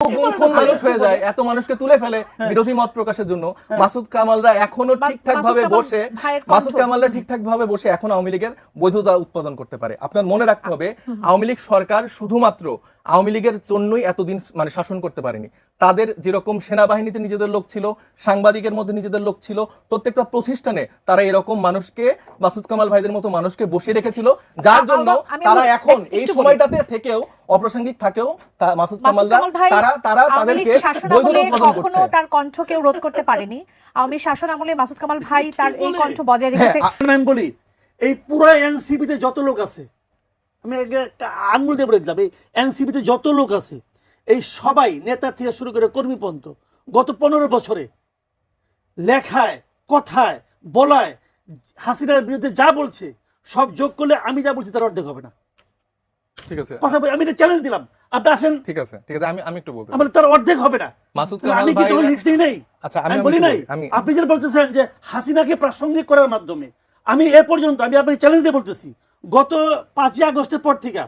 গুমখুম মানুষ হয়ে যায় এত মানুষকে তুলে ফেলে বিরোধী মত প্রকাশের জন্য। মাসুদ কামালরা এখনও ঠিকঠাক ভাবে বসে মাসুদ কামালরা ঠিকঠাক ভাবে বসে এখন আওয়ামী লীগের বৈধতা উৎপাদন করতে পারে। আপনার মনে রাখতে হবে আওয়ামী লীগ সরকার শুধুমাত্র আওয়ামী লীগের জন্যই এতদিন মানে শাসন করতে পারেনি। তাদের যেরকম সেনাবাহিনীতে নিজেদের লোক ছিল সাংবাদিকের মধ্যে নিজেদের লোক ছিল প্রত্যেকটা প্রতিষ্ঠানে তারা এরকম মানুষকে মাসুদ কামাল ভাইদের মতো মানুষকে বসিয়ে রেখেছিল যার জন্য তারা এখন এই সময়টাতে থেকেও অপ্রাসঙ্গিক থাকেও মাসুদ কামাল তারা তারা তাদেরকে কখনো তার কণ্ঠ কেউ রোধ করতে পারেনি। আওয়ামী শাসন আমলে মাসুদ কামাল ভাই তার এই? কণ্ঠ বজায় রেখেছে। এখন আমি বলি এই পুরো এনসিপিতে যত লোক আছে আমি একটা আঙুল দিয়ে বলে দিলাম এই এনসিপিতে যত লোক আছে এই সবাই নেতা থেকে শুরু করে কর্মী পর্যন্ত গত পনেরো বছরে লেখায় কথায় বলায় হাসিনার বিরুদ্ধে যা বলছে সব যোগ করলে আমি যা বলছি তার অর্ধেক হবে না। ঠিক আছে। কথা বলে আমি এটা চ্যালেঞ্জ দিলাম। আপনি আসেন। ঠিক আছে ঠিক আছে আমি আমি একটু বলতে আমার তার অর্ধেক হবে না। মাসুদ কামাল আমি কি ভাই লিখছি নেই? আচ্ছা, আমি- আমি আমি বলি নাই? আপনি যেটা বলতেছেন যে হাসিনাকে প্রাসঙ্গিক করার মাধ্যমে আমি এ পর্যন্ত আমি আপনাকে চ্যালেঞ্জ দিয়ে বলতেছি গত পাঁচই আগস্টের পর থেকে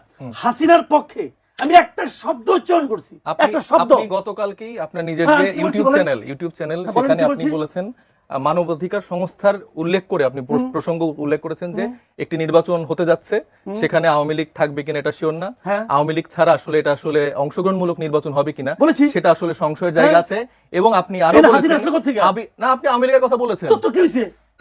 হাসিনার পক্ষে আমি একটা শব্দ উচ্চারণ করছি একটা শব্দ। আপনি গতকালকেই আপনার নিজের হ্যাঁ, যে ইউটিউব চ্যানেল ইউটিউব চ্যানেল হ্যাঁ, সেখানে আপনি বলেছেন মানবাধিকার সংস্থার উল্লেখ করে আপনি প্রসঙ্গ উল্লেখ করেছেন যে একটি নির্বাচন হতে যাচ্ছে সেখানে আওয়ামী লীগ থাকবে কিনা এটা শিওর না। হ্যাঁ। আওয়ামী লীগ ছাড়া আসলে এটা আসলে অংশগ্রহণমূলক নির্বাচন হবে কিনা। সেটা আসলে সংশয়ের জায়গা। আছে। এবং আপনি আরও না আপনি আওয়ামী লীগের কথা বলেছেন।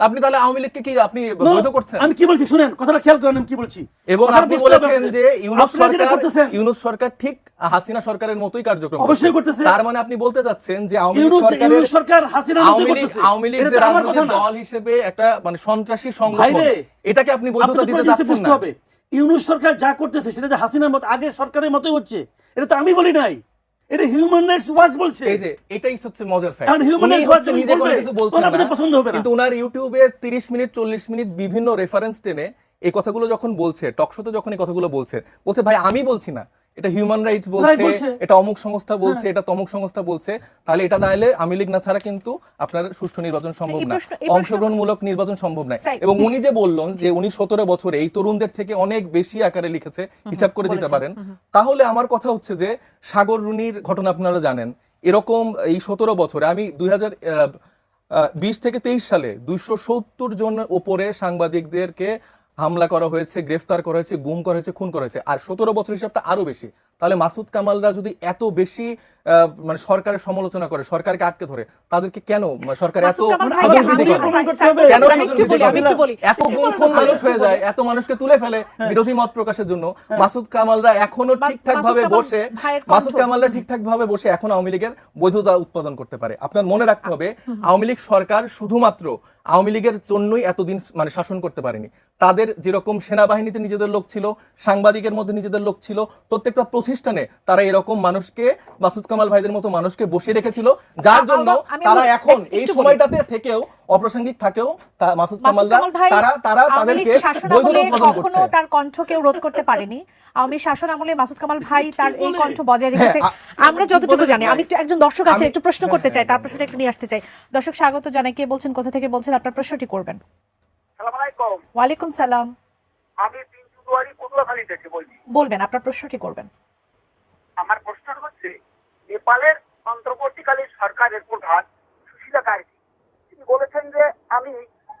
আপনি তাহলে আওয়ামী লীগকে কি আপনি বৈধ করছেন? আমি কি বলছি? শুনেন কথাটা খেয়াল করেন আমি কি বলছি। এবং আপনি বলেছেন যে ইউনুস সরকার ইউনুস সরকার ঠিক হাসিনা সরকারের মতোই কার্যক্রম অবশ্যই করতেছে। তার মানে আপনি বলতে চাচ্ছেন যে আওয়ামী লীগ সরকারের সরকার হাসিনার মতো আওয়ামী লীগ করতেছে। আওয়ামী লীগ যে রাজনৈতিক দল হিসেবে একটা মানে সন্ত্রাসী সংগঠন। এটাকে আপনি বৈধতা দিতে বুঝতে না। হবে। ইউনুস সরকার যা করতেছে সেটা যে হাসিনার মত আগে সরকারের মতোই হচ্ছে এটা তো আমি বলি নাই। এটা হিউম্যান রাইটস ওয়াচ বলছে। এই যে এটাই হচ্ছে মজার ফ্যাক্ট এখন human rights watch নিজে কোনো কিছু বলছেন তখন আপনাদের পছন্দ হবে না। কিন্তু ওনার ইউটিউবে 30 মিনিট 40 মিনিট বিভিন্ন রেফারেন্স টেনে এই কথাগুলো যখন বলছে যখন এই কথাগুলো বলছে বলছে ভাই আমি বলছি না। এটা হিউম্যান রাইটস বলছে। হ্যাঁ। এটা অমুক সংস্থা বলছে এটা তমুক সংস্থা বলছে তাহলে এটা এলে আমি লীগ না ছাড়া কিন্তু আপনার সুষ্ঠু নির্বাচন সম্ভব না। অংশগ্রহণমূলক নির্বাচন সম্ভব নয় এবং উনি যে বললেন যে উনি সতেরো বছরে এই তরুণদের থেকে অনেক বেশি আকারে লিখেছে হিসাব করে দিতে পারেন। তাহলে আমার কথা হচ্ছে যে সাগর রুনির ঘটনা আপনারা জানেন। এরকম এই সতেরো বছরে আমি দুই হাজার বিশ থেকে তেইশ সালে দুইশো সত্তর জন ওপরে সাংবাদিকদেরকে হামলা করা হয়েছে, গ্রেফতার করা হয়েছে, গুম করা হয়েছে, খুন করা হয়েছে। আর সতেরো বছর হিসাবটা আরও বেশি। তাহলে মাসুদ কামালরা যদি এত বেশি মানে সরকারের সমালোচনা করে সরকারকে আটকে ধরে তাদেরকে কেন সরকার এত মানে বলি এত গুমখুম মানুষ হয়ে যায় এত মানুষকে তুলে ফেলে বিরোধী মত প্রকাশের জন্য। মাসুদ কামালরা এখনও ঠিকঠাক ভাবে বসে মাসুদ কামালরা ঠিকঠাক ভাবে বসে এখন আওয়ামী লীগের বৈধতা উৎপাদন করতে পারে। আপনার মনে রাখতে হবে আওয়ামী লীগ সরকার শুধুমাত্র আওয়ামী লীগের জন্যই এতদিন মানে শাসন করতে পারেনি। তাদের যেরকম সেনাবাহিনীতে নিজেদের লোক ছিল সাংবাদিকের মধ্যে নিজেদের লোক ছিল প্রত্যেকটা প্রতিষ্ঠানে তারা এরকম মানুষকে মাসুদ কামাল ভাইদের মতো মানুষকে বসিয়ে রেখেছিল যার জন্য তারা এখন এই সময়টাতে থেকেও অপ্রাসঙ্গিক থাকেও মাসুদ কামালরা কামাল তারা তারা তাদেরকে কখনো তার কণ্ঠ কেউ রোধ করতে পারেনি। আওয়ামী শাসন আমলে মাসুদ কামাল ভাই তার এই কণ্ঠ বজায় রেখেছে। হ্যাঁ, আমরা যতটুকু জানি আমি একটু একজন দর্শক আছে একটু প্রশ্ন হ্যাঁ, করতে চাই হ্যাঁ, তার। প্রশ্নটা একটু নিয়ে আসতে চাই। দর্শক স্বাগত জানাই। কে বলছেন কোথা থেকে বলছেন? আপনার প্রশ্নটি করবেন। ওয়ালাইকুম সালাম। আমি দুয়ারি থেকে বলছি। বলবেন আপনার প্রশ্নটি করবেন। আমার প্রশ্ন হচ্ছে, নেপালের অন্তর্বর্তীকালীন সরকারের প্রধান সুশীলা কার্কি তিনি বলেছেন যে, আমি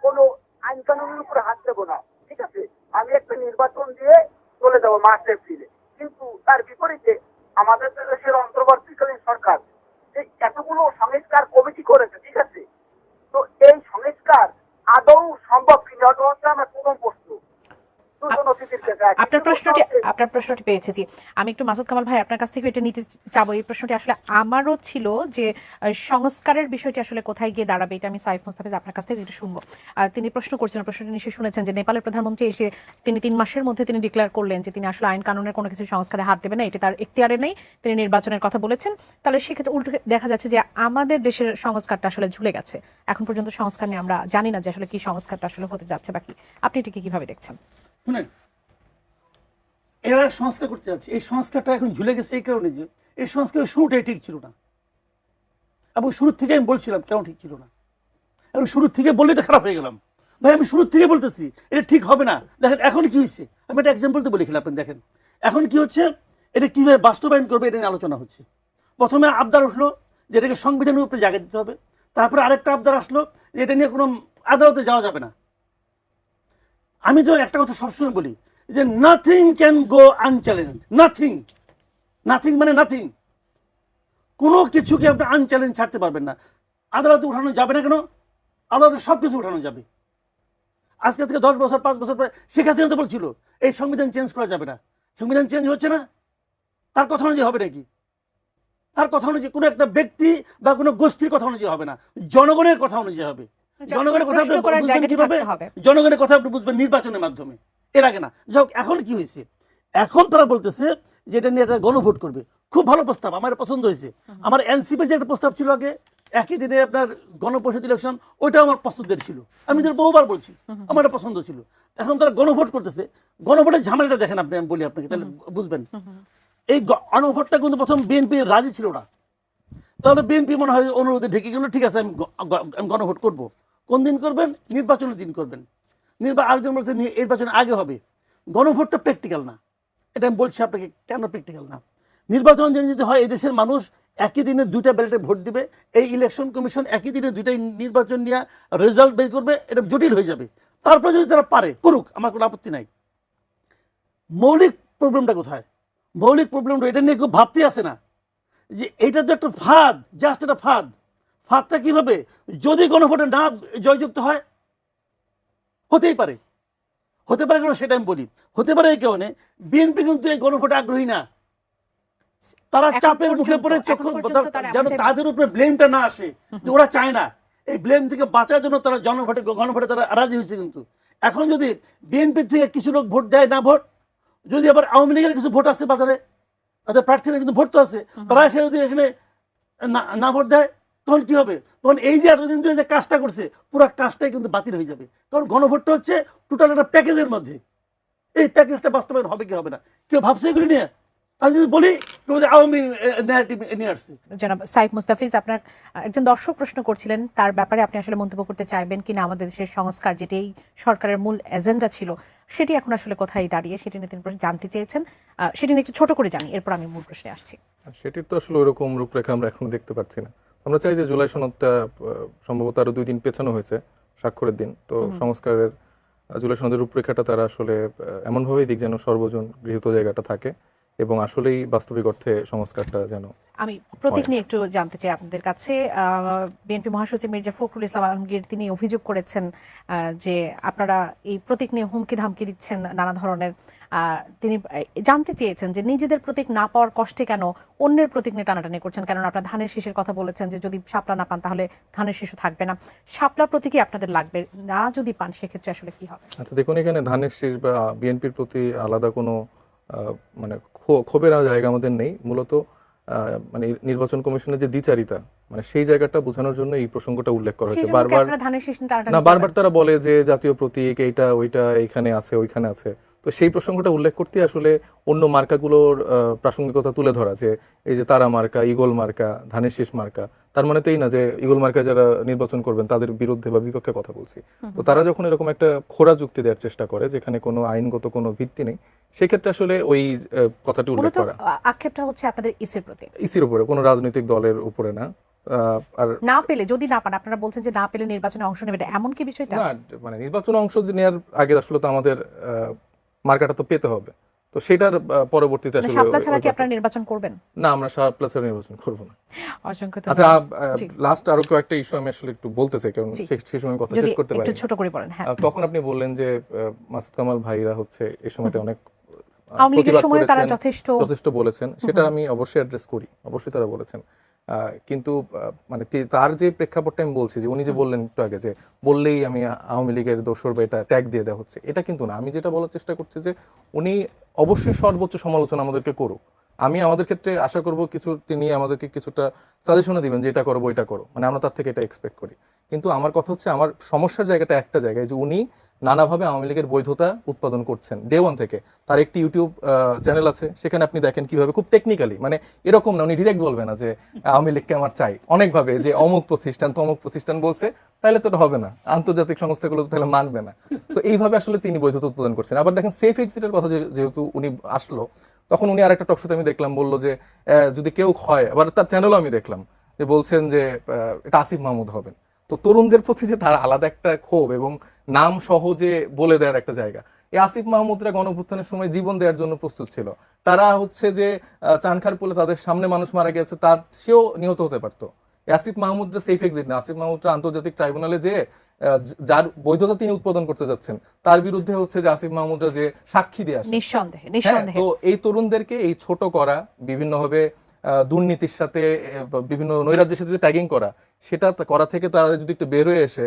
কোনো আইন কানুনের উপরে হাত দেবো না, ঠিক আছে? আমি একটা নির্বাচন দিয়ে চলে যাব মার্চ, এপ্রিলে। কিন্তু তার বিপরীতে আমাদের দেশের অন্তর্বর্তীকালীন সরকার, যে এতগুলো সংস্কার কমিটি করেছে, ঠিক আছে? তো এই সংস্কার আদৌ সম্ভব কিনা ওটা হচ্ছে আমার প্রথম প্রশ্ন দুজন অতিথির কাছে আর আপনার প্রশ্নটি আপনার প্রশ্নটি পেয়েছি জি। আমি একটু মাসুদ কামাল ভাই আপনার কাছ থেকে এটা নিতে চাবো। এই প্রশ্নটি আসলে আমারও ছিল যে সংস্কারের বিষয়টি আসলে কোথায় গিয়ে দাঁড়াবে এটা আমি সাইফ মুস্তাফিজ আপনার কাছ থেকে একটু শুনব। আর তিনি প্রশ্ন করছেন প্রশ্নটি নিশ্চয়ই শুনেছেন যে নেপালের প্রধানমন্ত্রী এসে তিনি তিন মাসের মধ্যে তিনি ডিক্লেয়ার করলেন যে তিনি আসলে আইন কানুনের কোনো কিছু সংস্কারে হাত দেবে না এটি তার এখতিয়ারে নেই তিনি নির্বাচনের কথা বলেছেন। তাহলে সেক্ষেত্রে উল্টো দেখা যাচ্ছে যে আমাদের দেশের সংস্কারটা আসলে ঝুলে গেছে। এখন পর্যন্ত সংস্কার নিয়ে আমরা জানি না যে আসলে কি সংস্কারটা আসলে হতে যাচ্ছে বাকি আপনি এটিকে কীভাবে দেখছেন? শুনেন, এরা সংস্কার করতে যাচ্ছে। এই সংস্কারটা এখন ঝুলে গেছে এই কারণে যে এই সংস্কারের শুরুটাই ঠিক ছিল না। এবং শুরুর থেকে আমি বলছিলাম কেন ঠিক ছিল না। এবং শুরুর থেকে বললেই তো খারাপ হয়ে গেলাম। ভাই, আমি শুরুর থেকে বলতেছি, এটা ঠিক হবে না। দেখেন, এখন কি হয়েছে? আমি একটা এক্সাম্পল তো বলেছিলাম আপনি দেখেন। এখন কি হচ্ছে? এটা কীভাবে বাস্তবায়ন করবে এটা নিয়ে আলোচনা হচ্ছে। প্রথমে আবদার উঠল যে এটাকে সংবিধানের উপরে জায়গা দিতে হবে। তারপরে আরেকটা আবদার আসলো যে এটা নিয়ে কোনো আদালতে যাওয়া যাবে না। আমি তো একটা কথা সবসময় বলি যে nothing can go unchallenged nothing nothing মানে নাথিং কোনো কিছুকে আপনি আনচ্যালেঞ্জ ছাড়তে পারবেন না। আদালতে উঠানো যাবে না কেন? আদালতে সব কিছু উঠানো যাবে। আজকে থেকে দশ বছর, পাঁচ বছর পরে শেখ হাসিনা তো বলছিল, এই সংবিধান চেঞ্জ করা যাবে না। সংবিধান চেঞ্জ হচ্ছে না? তার কথা অনুযায়ী হবে নাকি? তার কথা অনুযায়ী কোনো একটা ব্যক্তি বা কোনো গোষ্ঠীর কথা অনুযায়ী হবে না। জনগণের কথা অনুযায়ী হবে। জনগণের কথা বুঝবেন কীভাবে? জনগণের কথা আপনি বুঝবেন নির্বাচনের মাধ্যমে। এর আগে না। যাই এখন কি হয়েছে? এখন তারা বলতেছে যে এটা নিয়ে একটা গণভোট করবে। খুব ভালো প্রস্তাব আমার পছন্দ হয়েছে। আমার এনসিপির যে একটা প্রস্তাব ছিল আগে একই দিনে আপনার গণপরিষদ ইলেকশন ওইটাও আমার পছন্দের ছিল। আমি যেটা বহুবার বলছি আমার এটা পছন্দ ছিল। এখন তারা গণভোট করতেছে। গণভোটের ঝামেলাটা দেখেন আপনি আমি বলি আপনাকে তাহলে বুঝবেন। এই গণভোটটা কিন্তু প্রথম বিএনপি রাজি ছিল না। তাহলে বিএনপি মনে হয় অনুরোধে ঢেকে গেল ঠিক আছে আমি গণভোট করব। কোন দিন করবেন? নির্বাচনের দিন করবেন। নির্বা আরেকজন বলছে নির্বাচন আগে হবে। গণভোটটা প্র্যাকটিক্যাল না। এটা আমি বলছি আপনাকে, কেন প্র্যাকটিক্যাল না? নির্বাচন যদি হয়, এই দেশের মানুষ একই দিনে দুইটা ব্যালেটে ভোট দিবে। এই ইলেকশন কমিশন একই দিনে দুইটাই নির্বাচন নিয়ে রেজাল্ট বের করবে, এটা জটিল হয়ে যাবে। তারপরে যদি তারা পারে, করুক, আমার কোনো আপত্তি নাই। মৌলিক প্রবলেমটা কোথায়? মৌলিক প্রবলেমটা এটা নিয়ে খুব ভাবতে আসে না। যে এটা তো একটা ফাঁদ জাস্ট একটা ফাঁদ। ফাঁদটা কীভাবে যদি গণভোটে না জয়যুক্ত হয়? হতেই পারে। হতে পারে কেন সেটা আমি বলি। হতে পারে এই কারণে বিএনপি কিন্তু এই গণভোটে আগ্রহী না। তারা চাপের মুখে পড়ে চক্ষু যেন তাদের উপরে ব্লেমটা না আসে যে ওরা চায় না। এই ব্লেম থেকে বাঁচার জন্য তারা জনভোটে গণভোটে তারা রাজি হয়েছে কিন্তু। এখন যদি বিএনপি থেকে কিছু লোক ভোট দেয় না ভোট যদি আবার আওয়ামী লীগের কিছু ভোট আছে বাজারে তাদের প্রার্থীরা কিন্তু ভোট তো আছে তারা এসে যদি এখানে না না ভোট দেয় তখন কি হবে? তখন এই যে এতদিন ধরে যে কাজটা করছে পুরো কাজটাই কিন্তু বাতিল হয়ে যাবে। কারণ গণভোটটা হচ্ছে টোটাল একটা প্যাকেজের মধ্যে। এই প্যাকেজটা বাস্তবায়ন হবে কি হবে না? কেউ ভাবছে এগুলি নিয়ে? আমি যদি বলি আওয়ামী ন্যারেটিভ নিয়ে আসছে। জনাব সাইফ মুস্তাফিজ আপনার একজন দর্শক প্রশ্ন করছিলেন তার ব্যাপারে আপনি আসলে মন্তব্য করতে চাইবেন কিনা? আমাদের দেশের সংস্কার যেটি এই সরকারের মূল এজেন্ডা ছিল সেটি এখন আসলে কোথায় দাঁড়িয়ে সেটি নিয়ে তিনি প্রশ্ন জানতে চেয়েছেন। সেটি নিয়ে একটু ছোট করে জানি এরপর আমি মূল প্রশ্নে আসছি। সেটির তো আসলে ওরকম রূপরেখা আমরা এখনও দেখতে পাচ্ছি না। আমরা চাই যে জুলাই সনদটা সম্ভবত আরও দুই দিন পেছানো হয়েছে স্বাক্ষরের দিন। তো সংস্কারের জুলাই সনদের রূপরেখাটা তারা আসলে এমনভাবেই দিক যেন সর্বজন গৃহীত জায়গাটা থাকে। এবং আসলেই বাস্তবিক অর্থে সংস্কারটা যেন আমি প্রতীক নিয়ে একটু জানতে চাই আপনাদের কাছে। বিএনপি মহাসচিব মির্জা ফখরুল ইসলাম আলমগীর তিনি অভিযোগ করেছেন যে আপনারা এই প্রতীক নিয়ে হুমকি ধামকি দিচ্ছেন নানা ধরনের। তিনি জানতে চেয়েছেন যে নিজেদের প্রতীক না পাওয়ার কষ্টে কেন অন্যের প্রতীক নিয়ে টানাটানি করছেন? কেননা আপনারা ধানের শীষের কথা বলেছেন যে যদি শাপলা না পান তাহলে ধানের শীষও থাকবে না। শাপলার প্রতীকই আপনাদের লাগবে না যদি পান সেক্ষেত্রে আসলে কি হবে? আচ্ছা দেখুন এখানে ধানের শীষ বা বিএনপির প্রতি আলাদা কোনো মানে ক্ষোভের জায়গা আমাদের নেই। মূলত মানে নির্বাচন কমিশনের যে দ্বিচারিতা মানে সেই জায়গাটা বোঝানোর জন্য এই প্রসঙ্গটা উল্লেখ করা হয়েছে। বারবার না বারবার তারা বলে যে জাতীয় প্রতীক এইটা ওইটা এইখানে আছে ওইখানে আছে। তো সেই প্রসঙ্গটা উল্লেখ করতে আসলে অন্য মার্কাগুলোর প্রাসঙ্গিকতা তুলে ধরা যে এই যে তারা মার্কা ইগল মার্কা ধানের শীষ মার্কা তার মানে তো এই না যে ইগল মার্কা যারা নির্বাচন করবেন তাদের বিরুদ্ধে বা বিপক্ষে কথা বলছি। তো তারা যখন এরকম একটা খোরা যুক্তি দেওয়ার চেষ্টা করে যেখানে কোনো আইনগত কোনো ভিত্তি নেই সেক্ষেত্রে আসলে ওই কথাটি উল্লেখ করা। আক্ষেপটা হচ্ছে আপনাদের ইসের প্রতি। ইসির উপরে কোনো রাজনৈতিক দলের উপরে না। আর না পেলে যদি না পান আপনারা বলছেন যে না পেলে নির্বাচনে অংশ নেবে এমন কি বিষয়টা? না মানে নির্বাচনে অংশ নেওয়ার আগে আসলে তো আমাদের মার্কাটা তো পেতে হবে। তো সেটার পরবর্তীতে মানে আসলে শাপলা ছাড়া কি আপনারা নির্বাচন করবেন? না আমরা সাত প্লাসের নির্বাচন করব না। অসংখ্য আচ্ছা লাস্ট আরও কয়েকটা ইস্যু আমি আসলে একটু বলতে চাই কারণ সেই সময় কথা শেষ করতে একটু ছোট করে বলেন হ্যাঁ। তখন আপনি বললেন যে মাসুদ কামাল ভাইরা হচ্ছে এই সময়টা অনেক আওয়ামী লীগের সময় তারা যথেষ্ট যথেষ্ট বলেছেন। সেটা আমি অবশ্যই অ্যাড্রেস করি অবশ্যই তারা বলেছেন। কিন্তু মানে তার যে প্রেক্ষাপটটা আমি বলছি যে উনি যে বললেন একটু আগে যে বললেই আমি আওয়ামী লীগের দোসর বা এটা ট্যাগ দিয়ে দেওয়া হচ্ছে এটা কিন্তু না। আমি যেটা বলার চেষ্টা করছি যে উনি অবশ্যই সর্বোচ্চ সমালোচনা আমাদেরকে করুক। আমি আমাদের ক্ষেত্রে আশা করব কিছু তিনি আমাদেরকে কিছুটা সাজেশনও দিবেন যে এটা করব এটা করো। মানে আমরা তার থেকে এটা এক্সপেক্ট করি। কিন্তু আমার কথা হচ্ছে আমার সমস্যার জায়গাটা একটা জায়গায় যে উনি নানাভাবে আওয়ামী লীগের বৈধতা উৎপাদন করছেন। ডে ওয়ান থেকে। তার একটি ইউটিউব চ্যানেল আছে। সেখানে আপনি দেখেন কীভাবে খুব টেকনিক্যালি মানে এরকম না, উনি ডিরেক্ট বলবে না যে আওয়ামী লীগকে আমার চাই। অনেকভাবে যে অমুক প্রতিষ্ঠান, তমুক প্রতিষ্ঠান বলছে, তাহলে তো হবে না। আন্তর্জাতিক সংস্থাগুলো তাহলে মানবে না। তো এইভাবে আসলে তিনি বৈধতা উৎপাদন করছেন। আবার দেখেন সেফ এক্সিটের কথা যেহেতু উনি আসলো, তখন উনি আরেকটা টকশোতে আমি দেখলাম, বলল যে যদি কেউ হয়, আবার তার চ্যানেলও আমি দেখলাম, যে বলছেন যে এটা আসিফ মাহমুদ হবেন। তো তরুণদের প্রতি যে তার আলাদা একটা ক্ষোভ এবং নাম সহজে বলে দেওয়ার একটা জায়গা। এই আসিফ মাহমুদরা গণভুত্থানের সময় জীবন দেওয়ার জন্য প্রস্তুত ছিল। তারা হচ্ছে যে চানখার পোলে তাদের সামনে মানুষ মারা গেছে তা সেও নিহত হতে পারতো। আসিফ মাহমুদরা সেফ এক্সিট না। আসিফ মাহমুদরা আন্তর্জাতিক ট্রাইব্যুনালে যে যার বৈধতা তিনি উৎপাদন করতে যাচ্ছেন তার বিরুদ্ধে হচ্ছে যে আসিফ মাহমুদরা যে সাক্ষী দিয়ে আসে নিঃসন্দেহে হ্যাঁ, নিঃসন্দেহে। তো এই তরুণদেরকে এই ছোট করা বিভিন্নভাবে আহ, দুর্নীতির সাথে বিভিন্ন নৈরাজ্যের সাথে ট্যাগিং করা সেটা করা থেকে তারা যদি একটু বের হয়ে এসে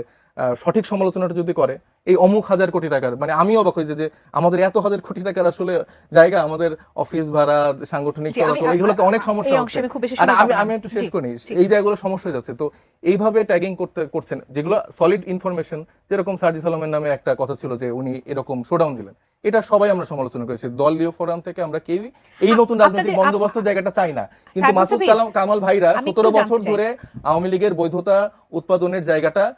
সঠিক সমালোচনাটা যদি করে এই অমুক হাজার কোটি টাকার মানে আমি অবাক হয়েছে যে আমাদের এত হাজার কোটি টাকার আসলে জায়গা আমাদের অফিস ভাড়া সাংগঠনিক চলাচল এইগুলোতে অনেক সমস্যা হচ্ছে। আমি আর আমি আমি একটু শেষ করি। এই জায়গাগুলো সমস্যা হয়ে যাচ্ছে। তো এইভাবে ট্যাগিং করতে করছেন যেগুলো সলিড ইনফরমেশন যেরকম সার্জিস আলমের নামে একটা কথা ছিল যে উনি এরকম শোডাউন দিলেন। এটা সবাই আমরা সমালোচনা করেছি। দলীয় ফোরাম থেকে আমরা কেউই এই নতুন রাজনৈতিক বন্দোবস্ত জায়গাটা চাই না। কিন্তু মাসুদ কালাম কামাল ভাইরা সতেরো বছর ধরে আওয়ামী লীগের বৈধতা উৎপাদনের জায়গাটা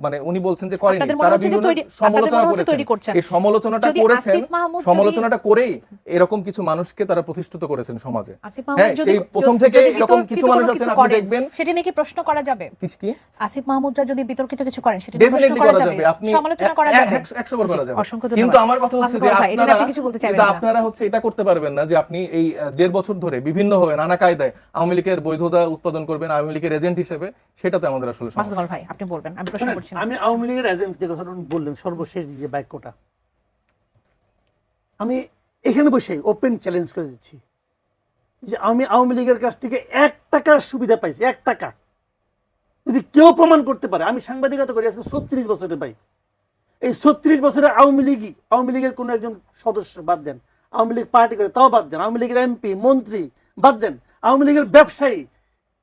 মানে উনি বলছেন যে করেনি। তারা বিভিন্ন সমালোচনা করেছেন। এই সমালোচনাটা করেছেন সমালোচনাটা করেই এরকম কিছু মানুষকে তারা প্রতিষ্ঠিত করেছেন সমাজে। হ্যাঁ সেই প্রথম থেকে এরকম কিছু মানুষ আছেন আপনি দেখবেন। সেটা নিয়ে কি প্রশ্ন করা যাবে? কি- কি? আসিফ মাহমুদরা যদি বিতর্কিত কিছু করেন সেটা প্রশ্ন ডেফিনেটলি করা যাবে। আপনি সমালোচনা করা যাবে। এক- একশো বার করা যাবে। কিন্তু আমার কথা হচ্ছে যে আপনারা কিছু বলতে চাইবেন না। আপনারা হচ্ছে এটা করতে পারবেন না যে আপনি এই দেড় বছর ধরে বিভিন্ন বিভিন্নভাবে নানা কায়দায় আওয়ামী লীগের বৈধতা উৎপাদন করবেন আওয়ামী লীগের এজেন্ট হিসেবে। সেটাতে আমাদের আসলে সমস্যা। ভাই আপনি বলবেন আমি প্রশ্ন করছি আমি আওয়ামী লীগের এজেন্ট যে কথা বললেন সর্বশেষ যে বাক্যটা আমি এখানে বসে ওপেন চ্যালেঞ্জ করে দিচ্ছি যে আমি আওয়ামী লীগের কাছ থেকে এক টাকার সুবিধা পাইছি এক টাকা। যদি কেউ প্রমাণ করতে পারে আমি সাংবাদিকতা করি আজকে ছত্রিশ বছরের ভাই। এই ছত্রিশ বছরে আওয়ামী লীগই আওয়ামী লীগের কোনো একজন সদস্য বাদ দেন আওয়ামী লীগ পার্টি করে তাও বাদ দেন আওয়ামী লীগের এমপি মন্ত্রী বাদ দেন আওয়ামী লীগের ব্যবসায়ী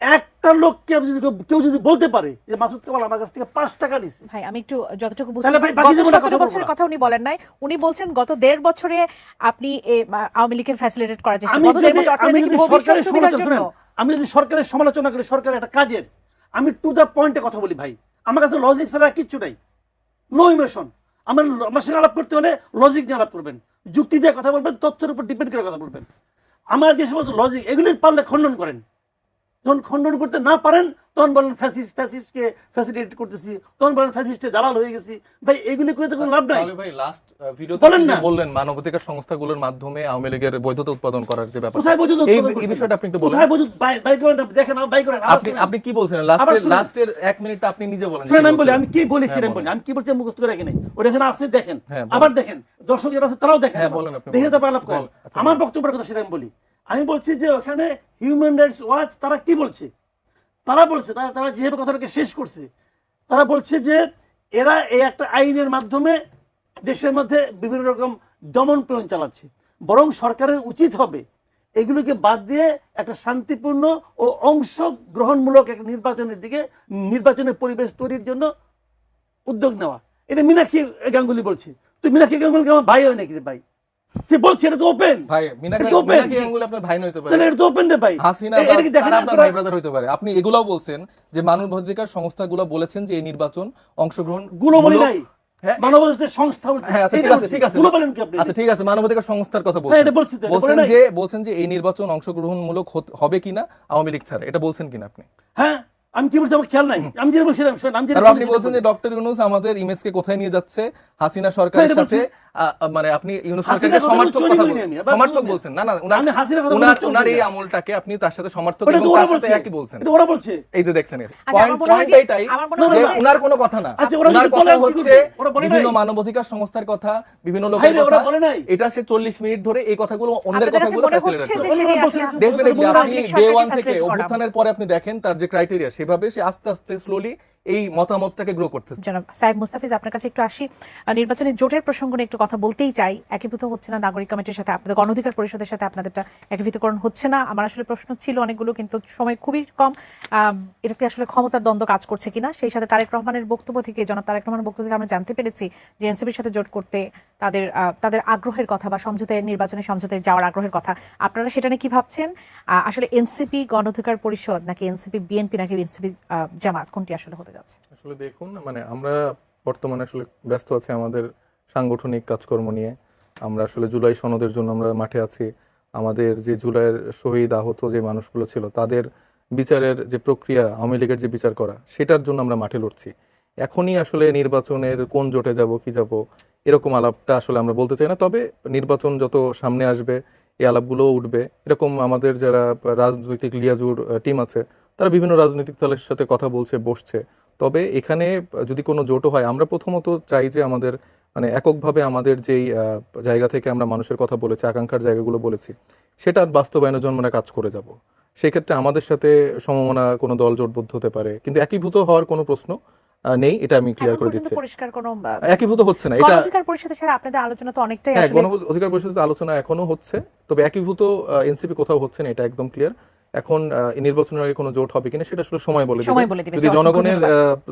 একটা লোককে আপনি যদি কেউ- যদি বলতে পারে যে মাসুদ কামাল আমার কাছ থেকে পাঁচ টাকা নিছে। ভাই আমি একটু যতটুকু সতেরো কথা বছরের কথা উনি বলেন নাই। উনি বলছেন গত দেড় বছরে আপনি আওয়ামী লীগকে ফ্যাসিলিটেট করার চেষ্টা গত দেড় বছর আমি যদি সরকারের সমালোচনা জন্য। আমি যদি সরকারের সমালোচনা করি সরকারের একটা কাজের। আমি টু দ্য পয়েন্টে কথা বলি ভাই। আমার কাছে লজিক ছাড়া কিচ্ছু নাই। নো ইমোশন আমার আমার সঙ্গে আলাপ করতে হলে লজিক নিয়ে আলাপ করবেন। যুক্তি দিয়ে কথা বলবেন তথ্যের উপর ডিপেন্ড করে কথা বলবেন। আমার যে সমস্ত লজিক এগুলি পারলে খণ্ডন করেন। যখন খণ্ডন করতে না পারেন তখন বলেন ফ্যাসিস্ট ফ্যাসিস্টকে ফ্যাসিলিটেট করতেছি তখন বলেন ফ্যাসিস্টে দালাল হয়ে গেছি। ভাই এগুলি করে তো কোনো লাভ নাই। ভাই লাস্ট ভিডিওতে বলেন না। বললেন মানবাধিকার সংস্থাগুলোর মাধ্যমে আওয়ামী লীগের বৈধতা উৎপাদন করার যে ব্যাপার কোথায় বৈধতা এই বিষয়টা আপনি একটু বলেন। কোথায় বৈধতা? বাই করেন দেখেন বাই করেন আপনি আপনি কি বলছেন? লাস্টের লাস্টের এক মিনিটটা আপনি নিজে বলেন শুনেন আমি বলি আমি কি বলি হ্যাঁ, সেটা বলি। আমি কি বলছি মুখস্থ করে রাখি নাই? ওটা এখানে আছে দেখেন। হ্যাঁ, আবার দেখেন দর্শক যারা আছে তারাও দেখেন। হ্যাঁ, বলেন আপনি, দেখে বলেন। আলাপ করেন আচ্ছা, আমার। বক্তব্যের কথা সেটা আমি বলি। আমি বলছি যে ওখানে হিউম্যান রাইটস ওয়াচ তারা কি বলছে? তারা বলছে, তারা তারা যেভাবে কথাটাকে শেষ করছে, তারা বলছে যে এরা এই একটা আইনের মাধ্যমে দেশের মধ্যে বিভিন্ন রকম দমন প্রয়োগ চালাচ্ছে। বরং সরকারের উচিত হবে এগুলোকে বাদ দিয়ে একটা শান্তিপূর্ণ ও অংশগ্রহণমূলক একটা নির্বাচনের দিকে, নির্বাচনের পরিবেশ তৈরির জন্য উদ্যোগ নেওয়া। এটা মীনাক্ষী গাঙ্গুলি বলছে। তো মীনাক্ষী গাঙ্গুলিকে আমার ভাই হয় নাকি ভাই? সে বলছে এটা তো ওপেন ভাই open। মিনাক্ষী গাঙ্গুলি আপনার ভাই হইতে পারে। তাহলে এটা তো ওপেন রে ভাই। হাসিনা এটা কি দেখেন আপনার ভাই ব্রাদার হইতে পারে। আপনি এগুলাও বলছেন যে মানবাধিকার সংস্থাগুলো বলেছেন যে এই নির্বাচন অংশগ্রহণগুলো বলি নাই। আচ্ছা ঠিক আছে ঠিক আছে। গুলো বলেন কি আপনি? ঠিক আছে মানবাধিকার সংস্থার কথা হ্যাঁ, বলছেন। যে বলছেন যে এই নির্বাচন অংশগ্রহণমূলক হবে কিনা আওয়ামী লীগ ছাড়া। এটা বলছেন কিনা আপনি? হ্যাঁ আমি কি বলছি আমার খেয়াল নাই? আমি যেটা শোনেন আমি যেটা আপনি বলছেন যে ডক্টর ইউনুস আমাদের ইমেজকে কোথায় নিয়ে যাচ্ছে? হাসিনা সরকারের সাথে মানে আপনি ইউনুস সরকারকে সমর্থক কথা বলছেন সমর্থক বলছেন। না না হাসিনার কথা উনার বলছি, উনার এই আমলটাকে আপনি তার সাথে সমর্থক এবং তার সাথে একই বলছেন। এটা ওরা বলছে। এই যে দেখছেন এর। আচ্ছা, point যে- এটাই যে উনার কোনো কথা না। আচ্ছা, উনার কথা হচ্ছে বিভিন্ন? মানবাধিকার সংস্থার কথা বিভিন্ন লোকের কথা। এটা সে চল্লিশ মিনিট ধরে এই কথাগুলো অন্যের কথাগুলো ডেফিনেটলি আপনি ডে থেকে অভ্যুত্থানের পরে আপনি দেখেন তার যে ক্রাইটেরিয়া সেভাবে সে আস্তে আস্তে স্লোলি এই মতামতটাকে গ্রো করতেছে। জনাব সাহেব মুস্তাফিজ আপনার কাছে একটু আসি। আহ, নির্বাচনী জোটের প্রসঙ্গ নিয়ে একটু কথা বলতেই চাই। একীভূত হচ্ছে না নাগরিক কমিটির সাথে আপনাদের গণঅধিকার পরিষদের সাথে আপনাদেরটা একীভূতকরণ হচ্ছে না। আমার আসলে প্রশ্ন ছিল অনেকগুলো কিন্তু সময় খুবই কম। এটাতে আসলে ক্ষমতার দ্বন্দ্ব কাজ করছে কিনা? সেই সাথে তারেক রহমানের বক্তব্য থেকে জনাব তারেক রহমানের বক্তব্য থেকে আমরা জানতে পেরেছি যে এনসিপির সাথে জোট করতে তাদের তাদের আগ্রহের কথা বা সমঝোতায় নির্বাচনী সমঝোতে যাওয়ার আগ্রহের কথা। আপনারা সেটা নিয়ে কি ভাবছেন? আসলে এনসিপি গণঅধিকার পরিষদ নাকি এনসিপি বিএনপি নাকি এনসিপি জামাত কোনটি আসলে হতে যাচ্ছে? আসলে দেখুন মানে আমরা বর্তমানে আসলে ব্যস্ত আছি আমাদের সাংগঠনিক কাজকর্ম নিয়ে। আমরা আসলে জুলাই সনদের জন্য আমরা মাঠে আছি। আমাদের যে জুলাইয়ের শহীদ আহত যে মানুষগুলো ছিল, তাদের বিচারের যে প্রক্রিয়া, আওয়ামী লীগের যে বিচার করা, সেটার জন্য আমরা মাঠে লড়ছি। এখনই আসলে নির্বাচনের কোন জোটে যাব, কি যাব, এরকম আলাপটা আসলে আমরা বলতে চাই না। তবে নির্বাচন যত সামনে আসবে, এই আলাপগুলোও উঠবে। এরকম আমাদের যারা রাজনৈতিক লিয়াজুর টিম আছে তারা বিভিন্ন রাজনৈতিক দলের সাথে কথা বলছে বসছে। তবে এখানে যদি কোনো জোটও হয় আমরা প্রথমত চাই যে আমাদের মানে এককভাবে আমাদের যেই জায়গা থেকে আমরা মানুষের কথা বলেছি আকাঙ্ক্ষার জায়গাগুলো বলেছি সেটার বাস্তবায়নের জন্য আমরা কাজ করে যাব। সেই ক্ষেত্রে আমাদের সাথে সমমনা কোনো দল জোটবদ্ধ হতে পারে কিন্তু একীভূত হওয়ার কোনো প্রশ্ন নেই এটা আমি ক্লিয়ার করে দিচ্ছি। পরিষ্কার কোনো একীভূত হচ্ছে না এটা গণঅধিকার পরিষদের সাথে আপনাদের আলোচনা তো অনেকটাই হ্যাঁ আসলে অধিকার পরিষদের আলোচনা এখনও হচ্ছে তবে একীভূত এনসিপি কোথাও হচ্ছে না এটা একদম ক্লিয়ার এখন নির্বাচনের আগে কোনো জোট হবে কিনা সেটা আসলে সময় বলে সময় বলে যদি জনগণের আহ,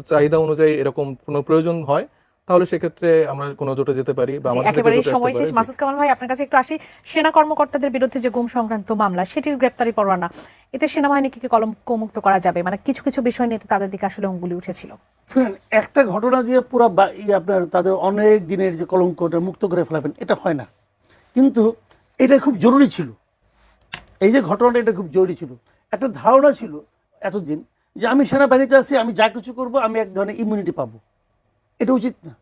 চাহিদা অনুযায়ী এরকম কোনো প্রয়োজন হয় তাহলে সেক্ষেত্রে আমরা কোনো জোটে যেতে পারি বা আমাদের একেবারে সময় শেষ। মাসুদ কামাল ভাই আপনার কাছে একটু আসি। সেনা কর্মকর্তাদের বিরুদ্ধে যে গুম সংক্রান্ত মামলা সেটির গ্রেপ্তারি পরোয়ানা এতে সেনাবাহিনীকে কি কলঙ্কমুক্ত করা যাবে? মানে কিছু কিছু বিষয় নিয়ে তো তাদের দিকে আসলে অঙ্গুলি উঠেছিল। শুনেন একটা ঘটনা দিয়ে পুরো আপনার তাদের অনেক দিনের যে কলঙ্কটা মুক্ত করে ফেলাবেন এটা হয় না। কিন্তু এটা খুব জরুরি ছিল। এই যে ঘটনাটা এটা খুব জরুরি ছিল। একটা ধারণা ছিল এতদিন যে আমি সেনাবাহিনীতে আছি আমি যা কিছু করব আমি এক ধরনের ইমিউনিটি পাবো। এটা উচিত না।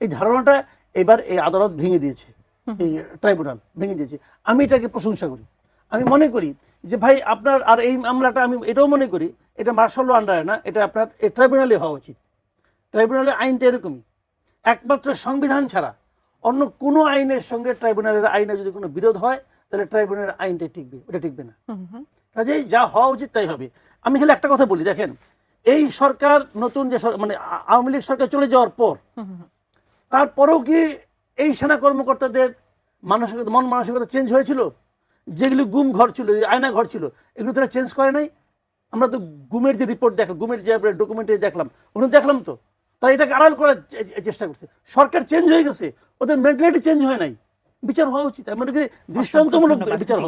এই ধারণাটা এবার এই আদালত ভেঙে দিয়েছে। এই ট্রাইব্যুনাল ভেঙে দিয়েছে। আমি এটাকে প্রশংসা করি। আমি মনে করি যে ভাই আপনার আর এই মামলাটা আমি এটাও মনে করি এটা মার্শাল আন্ডারে না এটা আপনার এই ট্রাইব্যুনালে হওয়া উচিত। ট্রাইব্যুনালের আইনটা এরকমই। একমাত্র সংবিধান ছাড়া অন্য কোনো আইনের সঙ্গে ট্রাইব্যুনালের আইনে যদি কোনো বিরোধ হয় তাহলে ট্রাইব্যুনালের আইনটা টিকবে ওটা টিকবে না। কাজেই যা হওয়া উচিত তাই হবে। আমি খালি একটা কথা বলি দেখেন এই সরকার নতুন যে মানে আওয়ামী লীগ সরকার চলে যাওয়ার পর তারপরেও কি এই সেনা কর্মকর্তাদের মানসিকতা মন মানসিকতা চেঞ্জ হয়েছিল? যেগুলি গুম ঘর ছিল আয়না ঘর ছিল এগুলো তারা চেঞ্জ করে নাই? আমরা তো গুমের যে রিপোর্ট দেখলাম গুমের যে ডকুমেন্টারি দেখলাম ওগুলো দেখলাম তো। তারা এটাকে আড়াল করার চেষ্টা করছে। সরকার চেঞ্জ হয়ে গেছে ওদের মেন্টালিটি চেঞ্জ হয় নাই। বিচার হওয়া উচিত আমি মনে করি দৃষ্টান্তমূলক। বিচার